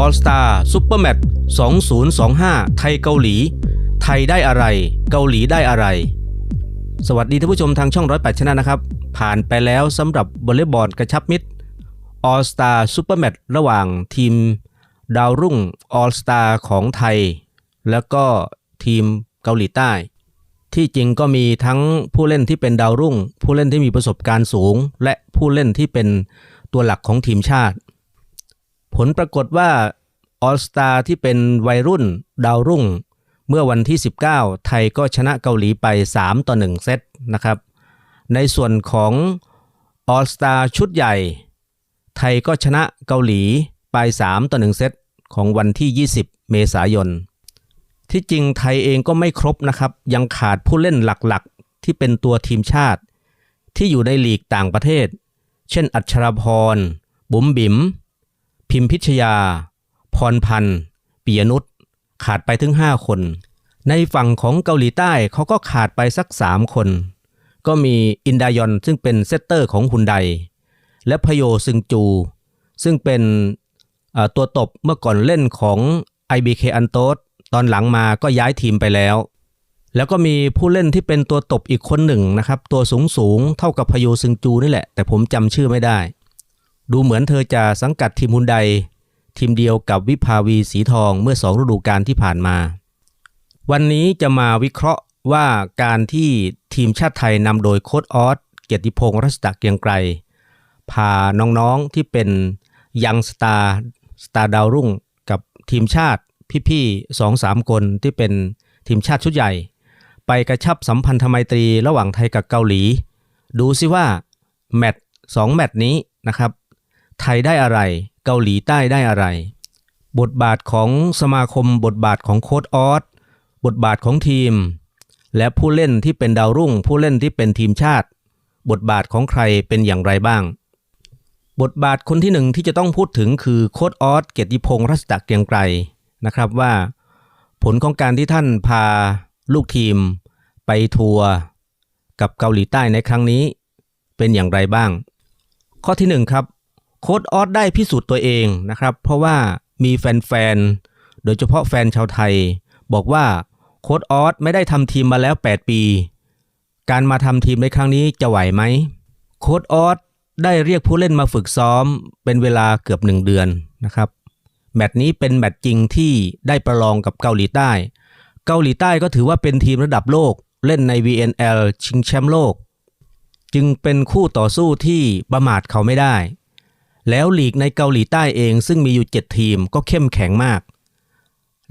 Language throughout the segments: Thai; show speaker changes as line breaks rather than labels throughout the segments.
All Star Super Match 2025 ไทยเกาหลี ไทยได้อะไร เกาหลีได้อะไร สวัสดีท่านผู้ชมทางช่องร้อยแปดชนะนะครับ ผ่านไปแล้วสำหรับบอลเลย์บอลกระชับมิตร All Star Super Match ระหว่างทีม ดาวรุ่ง All Star ของไทย แล้วก็ทีมเกาหลีใต้ ที่จริงก็มีทั้งผู้เล่นที่เป็นดาวรุ่ง ผู้เล่นที่มีประสบการณ์สูง และผู้เล่นที่เป็นตัวหลักของทีมชาติ ผลปรากฏว่าออสตาที่เป็นวัยรุ่นดาวรุ่ง เมื่อวันที่ 19 ไทยก็ชนะเกาหลีไป 3 ต่อ 1 เซตนะครับ ในส่วนของออสตาชุดใหญ่ ไทยก็ชนะเกาหลีไป 3 ต่อ 1 เซตของวันที่ 20 เมษายน ที่จริงไทยเองก็ไม่ครบนะครับ ยังขาดผู้เล่นหลักๆ ที่เป็นตัวทีมชาติ ที่อยู่ในลีกต่างประเทศ เช่น อัชราพร บุ๋มบิ๋ม พิมพิชยา พรพันธ์ปิยนุชขาดไปถึง 5 คน ในฝั่งของเกาหลีใต้เขาก็ขาดไปสัก 3 คน ก็มีอินดายอนซึ่งเป็นเซตเตอร์ของฮุนไดและพโยซึงจู ซึ่งเป็นตัวตบเมื่อก่อนเล่นของ IBK อันโตสตอนหลังมาก็ย้ายทีมไปแล้ว แล้วก็มีผู้เล่นที่เป็นตัวตบอีกคนหนึ่งนะครับ ตัวสูงสูงๆเท่ากับพโยซึงจูนี่แหละ แต่ผมจำชื่อไม่ได้ ดูเหมือนเธอจะสังกัดทีมฮุนไดทีมเดียวกับวิภาวีสีทองเมื่อสองฤดูกาลที่ผ่านมา วันนี้จะมาวิเคราะห์ว่าการที่ทีมชาติไทยนำโดยโค้ดออสเกียรติพงศ์รัชตะเกียงไกรพาน้องๆที่เป็นยังสตาร์สตาร์ดาวรุ่งกับทีมชาติพี่ๆสองสามคนที่เป็นทีมชาติชุดใหญ่ ไปกระชับสัมพันธไมตรีระหว่างไทยกับเกาหลี ดูซิว่าแมตช์สองแมตช์นี้นะครับ ไทยได้อะไร เกาหลีใต้ได้อะไร บทบาทของสมาคม บทบาทของโค้ดออสบทบาทของทีม และผู้เล่นที่เป็นดาวรุ่ง ผู้เล่นที่เป็นทีมชาติ บทบาทของใครเป็นอย่างไรบ้าง บทบาทคนที่หนึ่งที่จะต้องพูดถึงคือโค้ดออสเกียรติพงศ์รัชตะเกียงไกรนะครับว่า ผลของการที่ท่านพาลูกทีม ไปทัวร์กับเกาหลีใต้ในครั้งนี้ เป็นอย่างไรบ้าง ข้อที่หนึ่งครับ โค้ดออสได้พิสูจน์ตัวเองนะครับ เพราะว่ามีแฟนๆ โดยเฉพาะแฟนชาวไทย บอกว่าโค้ดออสไม่ได้ทำทีมมาแล้ว 8 ปี การมาทำทีมในครั้งนี้จะไหวไหมโค้ดออสได้เรียกผู้เล่นมาฝึกซ้อมเป็นเวลาเกือบ 1 เดือนนะครับแมตช์นี้เป็นแมตช์จริงที่ได้ประลองกับเกาหลีใต้ เกาหลีใต้ก็ถือว่าเป็นทีมระดับโลกเล่นใน VNL ชิงแชมป์โลก จึงเป็นคู่ต่อสู้ที่ประมาทเขาไม่ได้ แล้วลีกในเกาหลีใต้เองซึ่งมีอยู่7ทีมก็เข้มแข็งมาก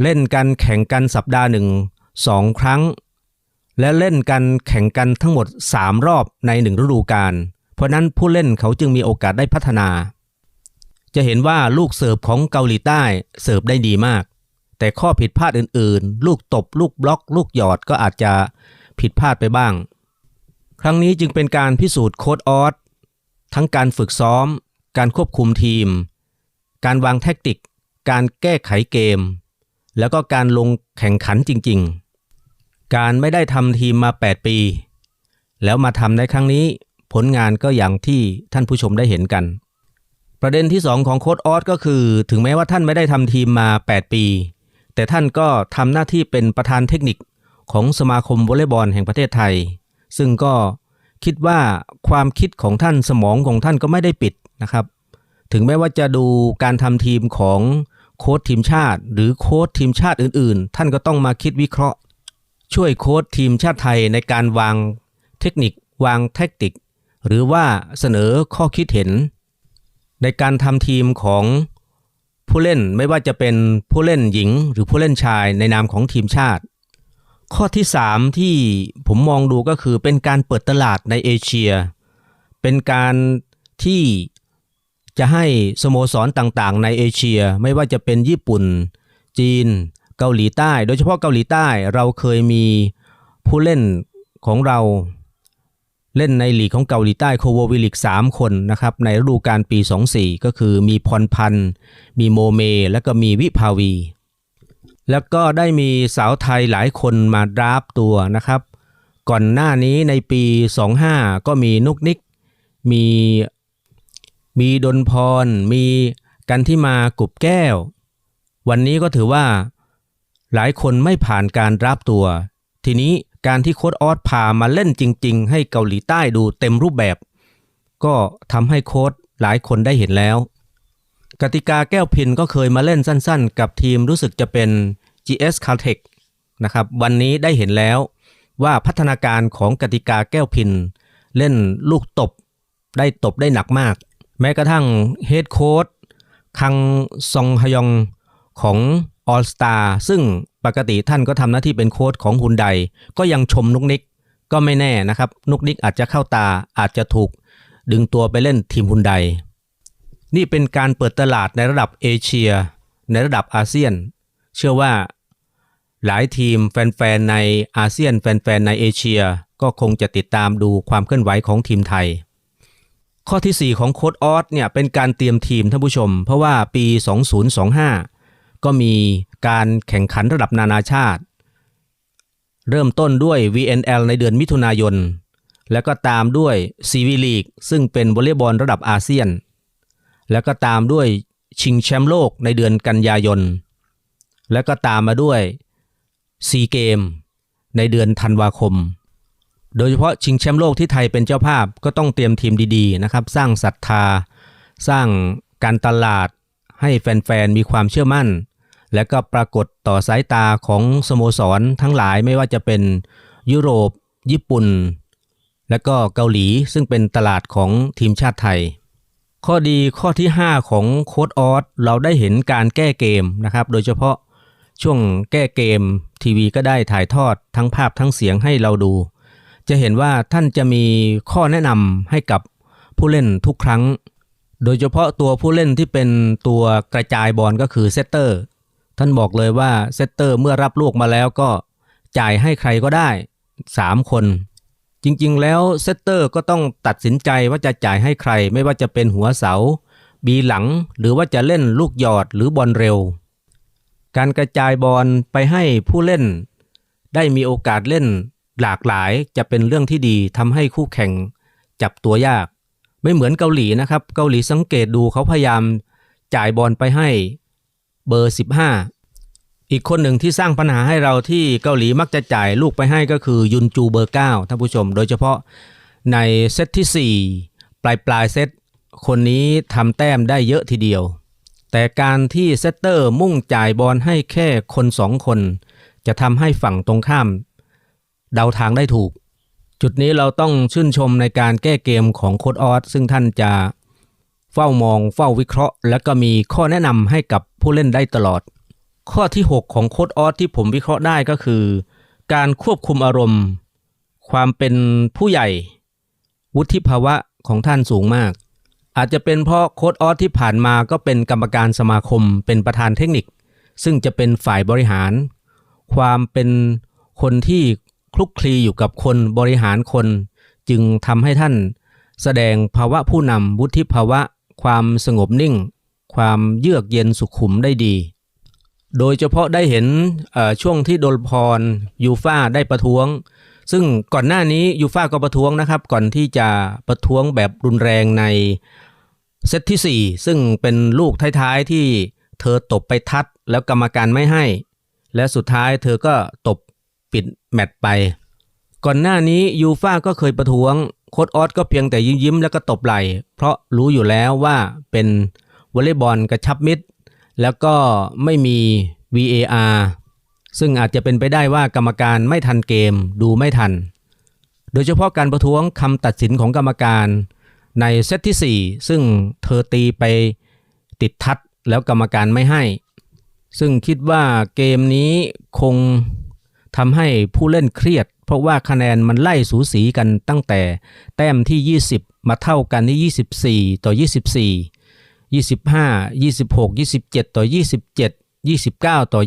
เล่นกันแข่งกันสัปดาห์หนึ่งสองครั้ง และเล่นกันแข่งกันทั้งหมด 3 รอบในหนึ่งฤดูกาลเพราะนั้นผู้เล่นเขาจึงมีโอกาสได้พัฒนา จะเห็นว่าลูกเสิร์ฟของเกาหลีใต้เสิร์ฟได้ดีมาก แต่ข้อผิดพลาดอื่นๆ ลูกตบ ลูกบล็อก ลูกหยอดก็อาจจะผิดพลาดไปบ้าง ครั้งนี้จึงเป็นการพิสูจน์โค้ดออสทั้งการฝึกซ้อม การควบคุมทีม การวางแทคติก การแก้ไขเกม แล้วก็การลงแข่งขันจริง ๆ การไม่ได้ทำทีมมา 8 ปี แล้วมาทำในครั้งนี้ผลงานก็อย่างที่ท่านผู้ชมได้เห็นกัน ประเด็นที่ 2 ของโค้ดออสก็คือ ถึงแม้ว่าท่านไม่ได้ทำทีมมา 8 ปี แต่ท่านก็ทำหน้าที่เป็นประธานเทคนิคของสมาคมวอลเลย์บอลแห่งประเทศไทย ซึ่งก็ คิดว่าความคิดของท่านสมองของท่านก็ไม่ได้ปิดนะครับ ถึงแม้ว่าจะดูการทำทีมของโค้ชทีมชาติ หรือโค้ชทีมชาติอื่น ๆ ท่านก็ต้องมาคิดวิเคราะห์ ช่วยโค้ชทีมชาติไทยในการวางเทคนิควางแทคติก หรือว่าเสนอข้อคิดเห็น ในการทำทีมของผู้เล่นไม่ว่าจะเป็นผู้เล่นหญิง หรือผู้เล่นชายในนามของทีมชาติ ข้อที่ 3 ที่ผมมองดูก็คือเป็นการเปิดตลาดในเอเชีย เป็นการที่จะให้สโมสรต่างๆ ในเอเชีย ไม่ว่าจะเป็นญี่ปุ่น จีน เกาหลีใต้ โดยเฉพาะเกาหลีใต้เราเคยมีผู้เล่นของเราเล่นในลีกของเกาหลีใต้โคโววิลิก 3 คนนะครับ ในฤดูกาลปี 24 ก็คือมีพรพันธ์ มีโมเม และก็มีวิภาวี แล้วก็ได้มีสาวไทยหลายคนมาดราฟตัวนะครับ ก่อนหน้านี้ในปี 25 ก็มีนุกนิก มีมีดนพร มีกันที่มากุบแก้ว วันนี้ก็ถือว่าหลายคนไม่ผ่านการรับตัว ทีนี้การที่โค้ดออสพามาเล่นจริง ๆ ให้เกาหลีใต้ดูเต็มรูปแบบ ก็ทำให้โค้ดหลายคนได้เห็นแล้ว กติกาแก้วพินก็เคยมาเล่นสั้นๆ กับทีมรู้สึกจะเป็น GS Caltech นะครับวันนี้ได้เห็นแล้วว่าพัฒนาการของกติกาแก้วพิน เล่นลูกตบได้ตบได้หนักมาก แม้กระทั่งเฮดโค้ดคังซองฮยองของออ l สตาซึ่งปกติท่านก็ทำหน้าที่เป็นโค้ดของฮุนไดก็ยังชมนุกนิกก็ไม่แน่นะครับ นุกนิกอาจจะเข้าตาอาจจะถูกดึงตัวไปเล่นทีมฮุนได นี่เป็นการเปิดตลาดในระดับเอเชีย ในระดับอาเซียน เชื่อว่า หลายทีมแฟนๆในอาเซียนแฟนๆในเอเชียก็คงจะติดตามดูความเคลื่อนไหวของทีมไทย ข้อทีสี่4 ของโค้ดออสเนี่ยเป็นการเตรียมทีมท่านผู้ชม เพราะว่าปี 2025 ก็มีการแข่งขันระดับนานาชาติ เริ่มต้นด้วย VNL ในเดือนมิถุนายน แล้วก็ตามด้วย CV League ซึ่งเป็นวอลเลย์บอลระดับอาเซียน แล้วก็ตามด้วยชิงแชมป์โลกในเดือนกันยายน แล้วก็ตามมาด้วยซีเกมในเดือนธันวาคม โดยเฉพาะชิงแชมป์โลกที่ไทยเป็นเจ้าภาพก็ต้องเตรียมทีมดีๆนะครับ สร้างศรัทธา สร้างการตลาดให้แฟนๆมีความเชื่อมั่น และก็ปรากฏต่อสายตาของสโมสรทั้งหลายไม่ว่าจะเป็นยุโรป ญี่ปุ่น และก็เกาหลีซึ่งเป็นตลาดของทีมชาติไทย ข้อดีข้อที่ 5 ของโค้ดออสเราได้เห็นการแก้เกมนะครับ โดยเฉพาะช่วงแก้เกมทีวีก็ได้ถ่ายทอดทั้งภาพทั้งเสียงให้เราดู จะเห็นว่าท่านจะมีข้อแนะนำให้กับผู้เล่นทุกครั้ง โดยเฉพาะตัวผู้เล่นที่เป็นตัวกระจายบอลก็คือเซตเตอร์ท่านบอกเลยว่าเซตเตอร์เมื่อรับลูกมาแล้วก็จ่ายให้ใครก็ได้ 3 คน จริงๆ แล้วเซตเตอร์ก็ต้องตัดสินใจว่าจะจ่ายให้ใคร ไม่ว่าจะเป็นหัวเสา บีหลัง หรือว่าจะเล่นลูกหยอดหรือบอลเร็ว การกระจายบอลไปให้ผู้เล่น ได้มีโอกาสเล่นหลากหลายจะเป็นเรื่องที่ดีทำให้คู่แข่งจับตัวยาก ไม่เหมือนเกาหลีนะครับ เกาหลีสังเกตดูเขาพยายามจ่ายบอลไปให้เบอร์ 15 อีกคนหนึ่งที่สร้างปัญหาให้เราที่เกาหลีมักจะจ่ายลูกไปให้ก็คือยุนจูเบอร์9ท่านผู้ชม โดยเฉพาะในเซตที่ 4 ปลายปลายเซตคนนี้ทำแต้มได้เยอะทีเดียว แต่การที่เซตเตอร์มุ่งจ่ายบอลให้แค่คนสองคน จะทำให้ฝั่งตรงข้าม เดาทางได้ถูก จุดนี้เราต้องชื่นชมในการแก้เกมของโค้ดออสซึ่งท่านจะเฝ้ามองเฝ้าวิเคราะห์ และก็มีข้อแนะนำให้กับผู้เล่นได้ตลอด ข้อที่ 6 ของโค้ดออสที่ผมวิเคราะห์ได้ก็คือ การควบคุมอารมณ์ ความเป็นผู้ใหญ่ วุฒิภาวะของท่านสูงมาก อาจจะเป็นเพราะโค้ดออสที่ผ่านมาก็เป็นกรรมการสมาคมเป็นประธานเทคนิค ซึ่งจะเป็นฝ่ายบริหาร ความเป็นคนที่คลุกคลีอยู่กับคนบริหารคน จึงทำให้ท่าน แสดงภาวะผู้นำวุฒิภาวะ ความสงบนิ่ง ความเยือกเย็นสุขุมได้ดี โดยเฉพาะได้เห็นช่วงที่โดลพรยูฟาได้ประท้วง ซึ่งก่อนหน้านี้ยูฟาก็ประท้วงนะครับ ก่อนที่จะประท้วงแบบรุนแรงในเซตที่ 4 ซึ่งเป็นลูกท้ายๆที่เธอตบไปทัดแล้วกรรมการไม่ให้ และสุดท้ายเธอก็ตบปิดแมตช์ไป ก่อนหน้านี้ยูฟาก็เคยประท้วงโค้ดออสก็เพียงแต่ยิ้มยิ้มๆแล้วก็ตบไหล่เพราะรู้อยู่แล้วว่าเป็นวอลเลย์บอลกระชับมิตร แล้วก็ไม่มี VAR ซึ่งอาจจะเป็นไปได้ว่ากรรมการไม่ทันเกมดูไม่ทัน โดยเฉพาะการประท้วงคำตัดสินของกรรมการในเซตที่ 4 ซึ่งเธอตีไปติดทัดแล้วกรรมการไม่ให้ ซึ่งคิดว่าเกมนี้คงทำให้ผู้เล่นเครียด เพราะว่าคะแนนมันไล่สูสีกันตั้งแต่แต้มที่ 20 มาเท่ากันที่ 24 ต่อ 24 25 26 27 ต่อ 27 29 ต่อ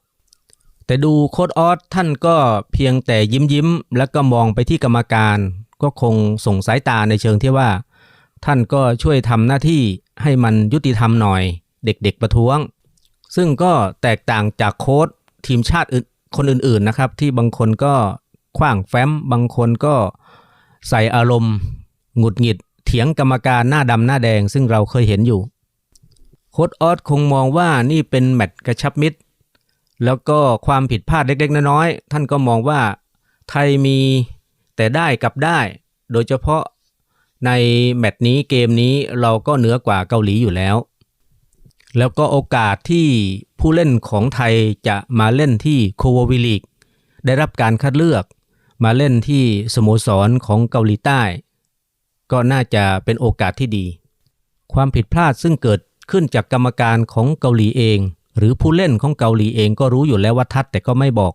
29 แต่ดูโค้ดออสท่านก็เพียงแต่ยิ้มยิ้มแล้วก็มองไปที่กรรมการ ก็คงส่งสายตาในเชิงที่ว่า ท่านก็ช่วยทำหน้าที่ให้มันยุติธรรมหน่อยเด็กๆประท้วง ซึ่งก็แตกต่างจากโค้ดทีมชาติอื่นคนอื่นๆนะครับ ที่บางคนก็ขว้างแฟ้ม บางคนก็ใส่อารมณ์หงุดหงิด เถียงกรรมการหน้าดำหน้าแดงซึ่งเราเคยเห็นอยู่ โค้ดออสคงมองว่านี่เป็นแมตช์กระชับมิตร แล้วก็ความผิดพลาดเล็ก ๆ น้อยๆท่านก็มองว่าไทยมีแต่ได้กับได้ โดยเฉพาะในแมตช์นี้เกมนี้เราก็เหนือกว่าเกาหลีอยู่แล้ว แล้วก็โอกาสที่ผู้เล่นของไทยจะมาเล่นที่โคววิลีกได้รับการคัดเลือก มาเล่นที่สโมสรของเกาหลีใต้ ก็น่าจะเป็นโอกาสที่ดี ความผิดพลาดซึ่งเกิดขึ้นจากกรรมการของเกาหลีเอง หรือผู้เล่นของเกาหลีเองก็รู้อยู่แล้วว่าทัดแต่ก็ไม่บอก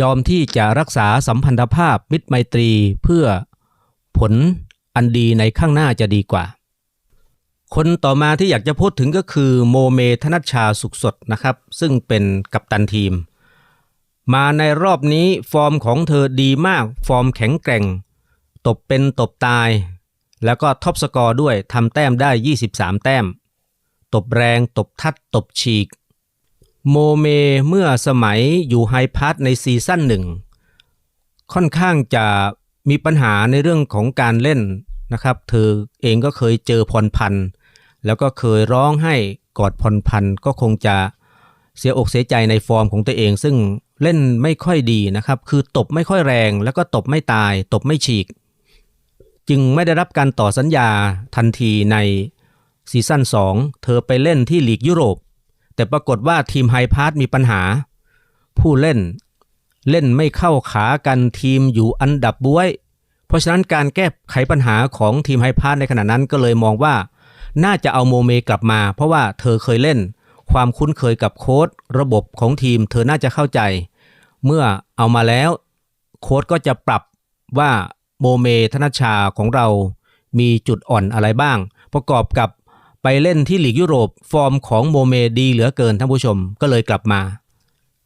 ยอมที่จะรักษาสัมพันธภาพมิตรไมตรีเพื่อผลอันดีในข้างหน้าจะดีกว่า คนต่อมาที่อยากจะพูดถึงก็คือโมเมธนัชชาสุขสดนะครับ ซึ่งเป็นกัปตันทีม มาในรอบนี้ฟอร์มของเธอดีมากฟอร์มแข็งแกร่ง ตบเป็นตบตาย แล้วก็ท็อปสกอร์ด้วยทำแต้มได้ 23 แต้ม ตบแรง ตบทัด ตบฉีก โมเมเมื่อสมัยอยู่ไฮพาร์ทในซีซั่นหนึ่ง ค่อนข้างจะมีปัญหาในเรื่องของการเล่นนะครับ เธอเองก็เคยเจอพรพันธ์แล้วก็เคยร้องให้กอดพรพันธ์ก็คงจะเสียอกเสียใจในฟอร์มของตัวเอง ซึ่งเล่นไม่ค่อยดีนะครับ คือตบไม่ค่อยแรง แล้วก็ตบไม่ตาย ตบไม่ฉีก จึงไม่ได้รับการต่อสัญญาทันทีในซีซั่น2 เธอไปเล่นที่ลีกยุโรป แต่ปรากฏว่าทีมไฮพาร์ทมีปัญหา ผู้เล่นเล่นไม่เข้าขากันทีมอยู่อันดับบวย เพราะฉะนั้นการแก้ไขปัญหาของทีมไฮพาร์ทในขณะนั้นก็เลยมองว่า น่าจะเอาโมเมกลับมา เพราะว่าเธอเคยเล่น ความคุ้นเคยกับโค้ดระบบของทีม เธอน่าจะเข้าใจ เมื่อเอามาแล้ว โค้ดก็จะปรับว่า โมเมธนชชาของเรามีจุดอ่อนอะไรบ้าง ประกอบกับไปเล่นที่ลีกยุโรปฟอร์มของโมเมดีเหลือเกินท่านผู้ชมก็เลยกลับมา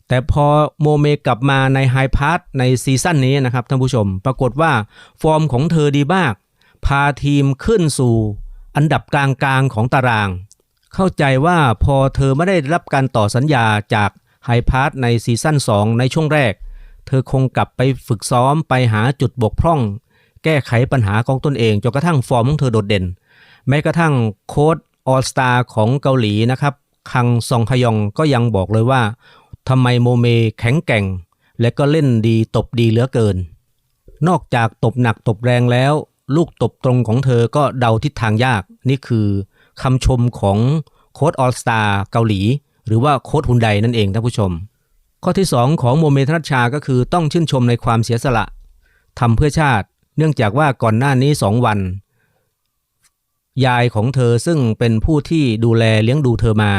แต่พอโมเมกลับมาในไฮพาร์ทในซีซั่นนี้นะครับท่านผู้ชม ปรากฏว่าฟอร์มของเธอดีมาก พาทีมขึ้นสู่อันดับกลางๆของตาราง เข้าใจว่าพอเธอไม่ได้รับการต่อสัญญาจากไฮพาร์ทในซีซั่น2 ในช่วงแรก เธอคงกลับไปฝึกซ้อมไปหาจุดบกพร่อง แก้ไขปัญหาของตนเองจนกระทั่งฟอร์มของเธอโดดเด่น แม้กระทั่งโค้ดออสตาของเกาหลีนะครับคังซองฮยองก็ยังบอกเลยว่าทำไมโมเมแข็งแกร่ง และก็เล่นดีตบดีเหลือเกิน นอกจากตบหนักตบแรงแล้ว ลูกตบตรงของเธอก็เดาทิศทางยาก นี่คือคำชมของโค้ดออสตาเกาหลี หรือว่าโค้ดฮุนไดนั่นเองท่านผู้ชม ข้อที่ 2 ของโมเมธนัชชาก็คือต้องชื่นชมในความเสียสละทำเพื่อชาติ เนื่องจากว่าก่อนหน้านี้2วัน ยายของเธอซึ่งเป็นผู้ที่ดูแลเลี้ยงดูเธอมา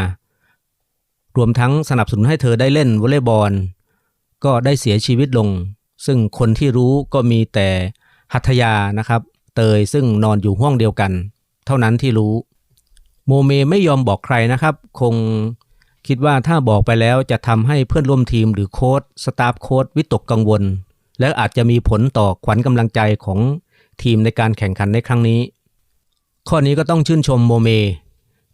รวมทั้งสนับสนุนให้เธอได้เล่นวอลเลย์บอล ก็ได้เสียชีวิตลง ซึ่งคนที่รู้ก็มีแต่หัตยานะครับ เตยซึ่งนอนอยู่ห้องเดียวกัน เท่านั้นที่รู้ โมเมไม่ยอมบอกใครนะครับ คงคิดว่าถ้าบอกไปแล้วจะทำให้เพื่อนร่วมทีมหรือโค้ชสตาฟโค้ชวิตกกังวล และอาจจะมีผลต่อขวัญกำลังใจของทีมในการแข่งขันในครั้งนี้ ข้อนี้ก็ต้องชื่นชมโมเม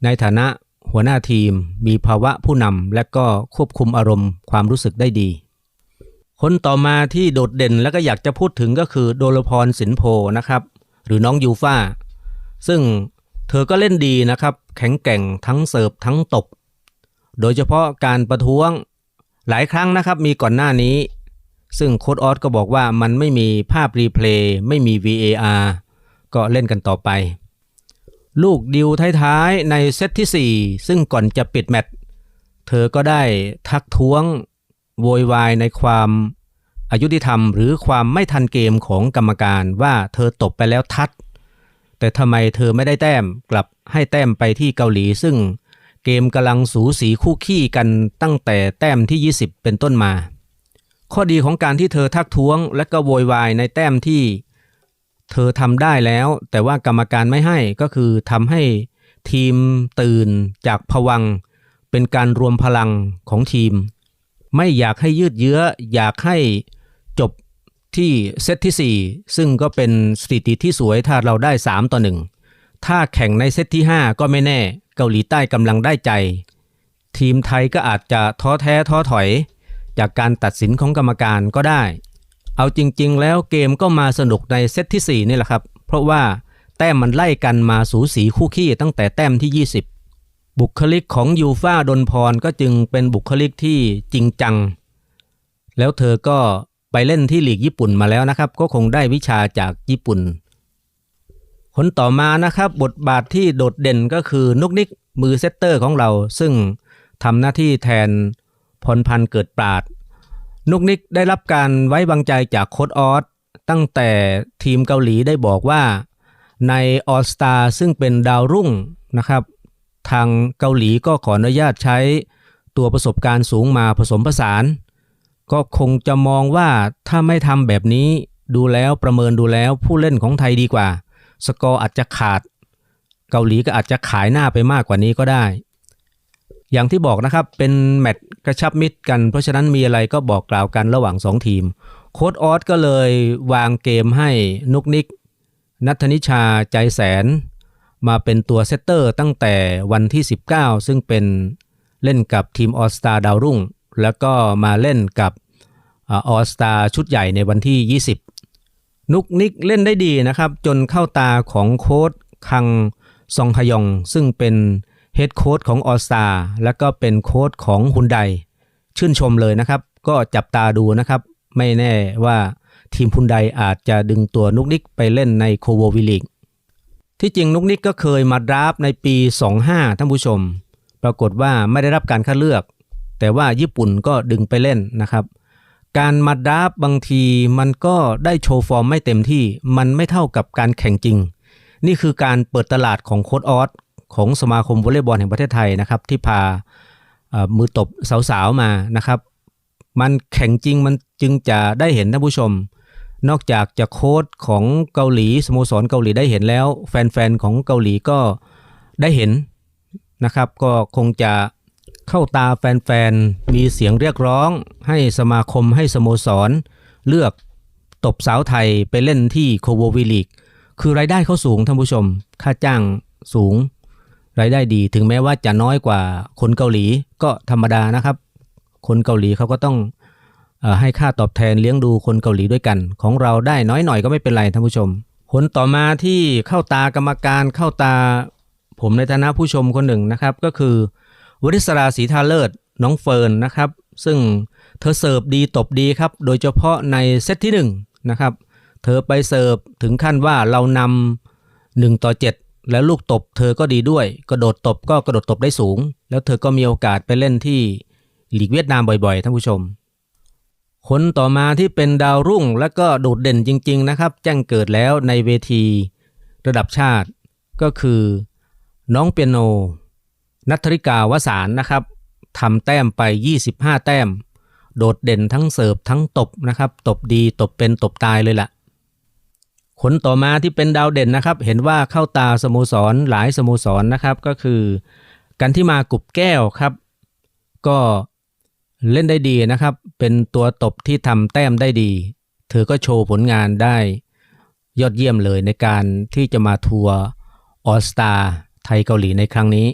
ในฐานะหัวหน้าทีมมีภาวะผู้นำและก็ควบคุมอารมณ์ความรู้สึกได้ดี คนต่อมาที่โดดเด่นและก็อยากจะพูดถึงก็คือโดลพรสินโพนะครับ หรือน้องยูฟ่าซึ่งเธอก็เล่นดีนะครับ แข็งแกร่งทั้งเสิร์ฟทั้งตบ โดยเฉพาะการประท้วงหลายครั้งนะครับมีก่อนหน้านี้ ซึ่งโค้ดออสก็บอกว่ามันไม่มีภาพรีเพลย์ไม่มี VAR ก็เล่นกันต่อไป ลูกดิวท้ายๆในเซตที่ 4 ซึ่งก่อนจะปิดแมตช์เธอก็ได้ทักท้วง โวยวายในความอายุติธรรมหรือความไม่ทันเกมของกรรมการว่าเธอตบไปแล้วทัด แต่ทำไมเธอไม่ได้แต้มกลับให้แต้มไปที่เกาหลี ซึ่งเกมกำลังสูสีคู่ขี้กันตั้งแต่แต้มที่ 20 เป็นต้นมา ข้อดีของการที่เธอทักท้วง และก็โวยวายในแต้มที่ เธอทำได้แล้ว แต่ว่ากรรมการไม่ให้ก็คือทำให้ทีมตื่นจากผวัง เป็นการรวมพลังของทีม ไม่อยากให้ยืดเยื้อ อยากให้จบที่เซตที่ 4 ซึ่งก็เป็นสถิติที่สวยถ้าเราได้ 3 ต่อ 1 ถ้าแข่งในเซตที่ 5 ก็ไม่แน่ เกาหลีใต้กำลังได้ใจ ทีมไทยก็อาจจะท้อแท้ท้อถอย จากการตัดสินของกรรมการก็ได้ เอาจริง ๆ แล้วเกมก็มาสนุกในเซตที่ 4 นี่แหละครับ เพราะว่าแต้มมันไล่กันมาสูสีคู่ขี้ตั้งแต่แต้มที่ 20 บุคลิกของยูฟ่าดนพรก็จึงเป็นบุคลิกที่จริงจัง แล้วเธอก็ไปเล่นที่หลีกญี่ปุ่นมาแล้วนะครับ ก็คงได้วิชาจากญี่ปุ่น คนต่อมานะครับ บทบาทที่โดดเด่นก็คือนุกนิกมือเซตเตอร์ของเรา ซึ่งทำหน้าที่แทน พรพันธ์เกิดปราด นุกนิกได้รับการไว้วางใจจากโค้ดออสตั้งแต่ทีมเกาหลีได้บอกว่า ในออสตาซึ่งเป็นดาวรุ่งนะครับ ทางเกาหลีก็ขออนุญาตใช้ตัวประสบการณ์สูงมาผสมผสาน ก็คงจะมองว่าถ้าไม่ทำแบบนี้ดูแล้วประเมินดูแล้วผู้เล่นของไทยดีกว่า สกอร์อาจจะขาด เกาหลีก็อาจจะขายหน้าไปมากกว่านี้ก็ได้ อย่างที่บอกนะครับเป็นแมตช์กระชับมิตรกัน เพราะฉะนั้นมีอะไรก็บอกกล่าวกันระหว่าง 2 ทีม โค้ดออสก็เลยวางเกมให้นุกนิก นัทนิชาใจแสน มาเป็นตัวเซตเตอร์ตั้งแต่วันที่ 19 ซึ่งเป็นเล่นกับทีมออสตาดาวรุ่ง แล้วก็มาเล่นกับออสตาชุดใหญ่ในวันที่ 20 นุกนิกเล่นได้ดีนะครับ จนเข้าตาของโค้ดคังซองฮยอง ซึ่งเป็น เฮดโค้ดของออสตาและก็เป็นโค้ดของฮุนไดชื่นชมเลยนะครับ ก็จับตาดูนะครับ ไม่แน่ว่าทีมฮุนไดอาจจะดึงตัวนุกนิกไปเล่นในโคโววิลิกที่จริงนุกนิกก็เคยมาดราฟในปี 25 ท่านผู้ชม ปรากฏว่าไม่ได้รับการคัดเลือก แต่ว่าญี่ปุ่นก็ดึงไปเล่นนะครับ การมาดราฟบางทีมันก็ได้โชว์ฟอร์มไม่เต็มที่ มันไม่เท่ากับการแข่งจริง นี่คือการเปิดตลาดของโค้ดออส ของสมาคมวอลเลย์บอลแห่งประเทศไทยนะครับ ที่พามือตบสาวๆมานะครับ มันแข่งจริงมันจึงจะได้เห็นท่านผู้ชม นอกจากจะโค้ดของเกาหลีสโมสรเกาหลีได้เห็นแล้ว แฟนๆของเกาหลีก็ได้เห็นนะครับ ก็คงจะเข้าตาแฟนๆมีเสียงเรียกร้อง ให้สมาคมให้สโมสร เลือกตบสาวไทยไปเล่นที่โคโววิลีกคือรายได้เขาสูงท่านผู้ชม ค่าจ้างสูง รายได้ดีถึงแม้ว่าจะน้อยกว่าคนเกาหลีก็ธรรมดานะครับ คนเกาหลีเขาก็ต้องเอ่อให้ค่าตอบแทนเลี้ยงดูคนเกาหลีด้วยกัน ของเราได้น้อยหน่อยก็ไม่เป็นไรท่านผู้ชม ผลต่อมาที่เข้าตากรรมการเข้าตา ผมในฐานะผู้ชมคนหนึ่งนะครับ ก็คือวริศราศรีทาเลิศน้องเฟิร์นนะครับ ซึ่งเธอเสิร์ฟดีตบดีครับ โดยเฉพาะในเซตที่1นะครับเธอไปเสิร์ฟถึงขั้นว่าเรานำ1ต่อ7 แล้วลูกตบเธอก็ดีด้วย กระโดดตบก็กระโดดตบได้สูง แล้วเธอก็มีโอกาสไปเล่นที่หลีกเวียดนามบ่อยๆท่านผู้ชม คนต่อมาที่เป็นดาวรุ่งและก็โดดเด่นจริง ๆ นะครับ แจ้งเกิดแล้วในเวที ระดับชาติก็คือ น้องเปียโน นัทริกาวสารนะครับทำแต้มไป 25 แต้ม โดดเด่นทั้งเสิร์ฟทั้งตบนะครับ ตบดีตบเป็นตบตายเลยล่ะ คนต่อมาที่เป็นดาวเด่นนะครับ เห็นว่าเข้าตาสโมสรหลายสโมสรนะครับ ก็คือกันที่มากุบแก้วครับ ก็เล่นได้ดีนะครับ เป็นตัวตบที่ทำแต้มได้ดี เธอก็โชว์ผลงานได้ยอดเยี่ยมเลยในการที่จะมาทัวร์ออสตาไทยเกาหลีในครั้งนี้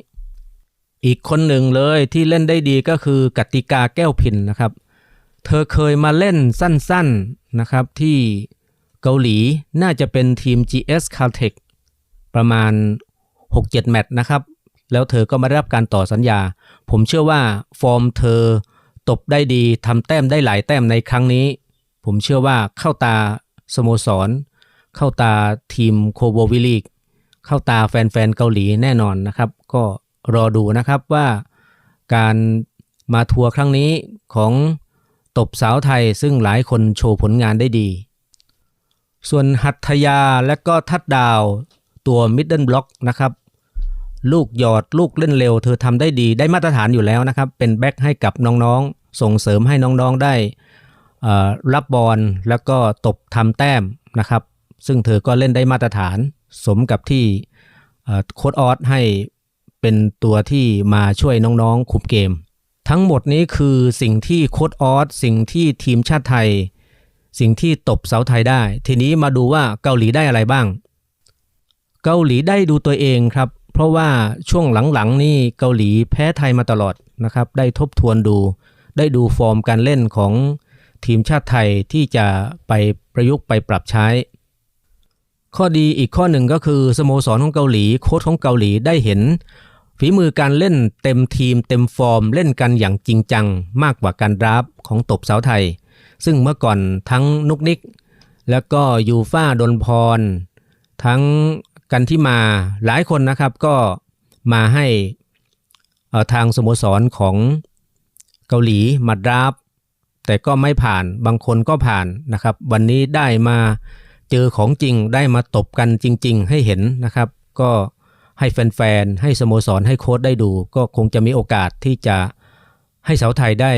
อีกคนหนึ่งเลยที่เล่นได้ดีก็คือกติกาแก้วพินนะครับ เธอเคยมาเล่นสั้นๆนะครับที่ เกาหลีน่าจะเป็นทีม GS Caltech ประมาณ 6-7 แมตช์นะครับ แล้วเธอก็มาได้รับการต่อสัญญา ผมเชื่อว่าฟอร์มเธอตบได้ดีทำแต้มได้หลายแต้มในครั้งนี้ ผมเชื่อว่าเข้าตาสโมสร เข้าตาทีมโคโววิลีก เข้าตาแฟนๆเกาหลีแน่นอนนะครับ ก็รอดูนะครับว่าการมาทัวร์ครั้งนี้ของตบสาวไทยซึ่งหลายคนโชว์ผลงานได้ดี ส่วนหัตถยาและก็ทัดดาวตัวมิดเดิลบล็อกนะครับ ลูกหยอดลูกเล่นเร็ว เธอทำได้ดีได้มาตรฐานอยู่แล้วนะครับ เป็นแบ็คให้กับน้องๆ ส่งเสริมให้น้องๆได้รับบอลแล้วก็ตบทำแต้มนะครับ ซึ่งเธอก็เล่นได้มาตรฐานสมกับที่โค้ดออสให้เป็นตัวที่มาช่วยน้องๆคุมเกม ทั้งหมดนี้คือสิ่งที่โค้ดออสสิ่งที่ทีมชาติไทย สิ่งที่ตบเสาไทยได้ ทีนี้มาดูว่าเกาหลีได้อะไรบ้าง เกาหลีได้ดูตัวเองครับ เพราะว่าช่วงหลังๆนี่เกาหลีแพ้ไทยมาตลอดนะครับ ได้ทบทวนดู ได้ดูฟอร์มการเล่นของทีมชาติไทยที่จะไปประยุกต์ไปปรับใช้ ข้อดีอีกข้อหนึ่งก็คือสโมสรของเกาหลีโค้ชของเกาหลีได้เห็นฝีมือการเล่นเต็มทีมเต็มฟอร์มเล่นกันอย่างจริงจัง มากกว่าการดราฟของตบสาวไทย ซึ่งเมื่อก่อนทั้งนุกนิก แล้วก็ยูฟ่าดนพร ทั้งกันที่มาหลายคนนะครับก็มาให้ทางสโมสรของเกาหลีมาดราฟแต่ก็ไม่ผ่านบางคนก็ผ่านนะครับ วันนี้ได้มาเจอของจริงได้มาตบกันจริง ๆ ให้เห็นนะครับ ก็ให้แฟนๆให้สโมสรให้โค้ชได้ดู ก็คงจะมีโอกาสที่จะให้สาวไทยได้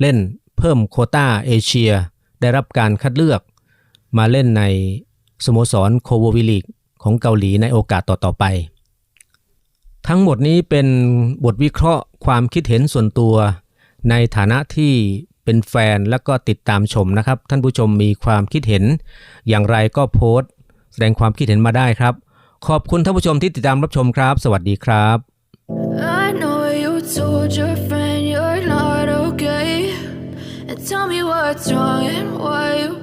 เล่น เพิ่มโคต้าเอเชีย ได้รับการคัดเลือกมาเล่นในสโมสรโคววิลีกของเกาหลีในโอกาสต่อ ๆ ไป ทั้งหมดนี้เป็นบทวิเคราะห์ความคิดเห็นส่วนตัว ในฐานะที่เป็นแฟนและก็ติดตามชมนะครับ ท่านผู้ชมมีความคิดเห็น อย่างไรก็โพสต์แสดงความคิดเห็นมาได้ครับ ขอบคุณท่านผู้ชมที่ติดตามรับชมครับ สวัสดีครับ
I know you told your friend Tell me what's wrong and why you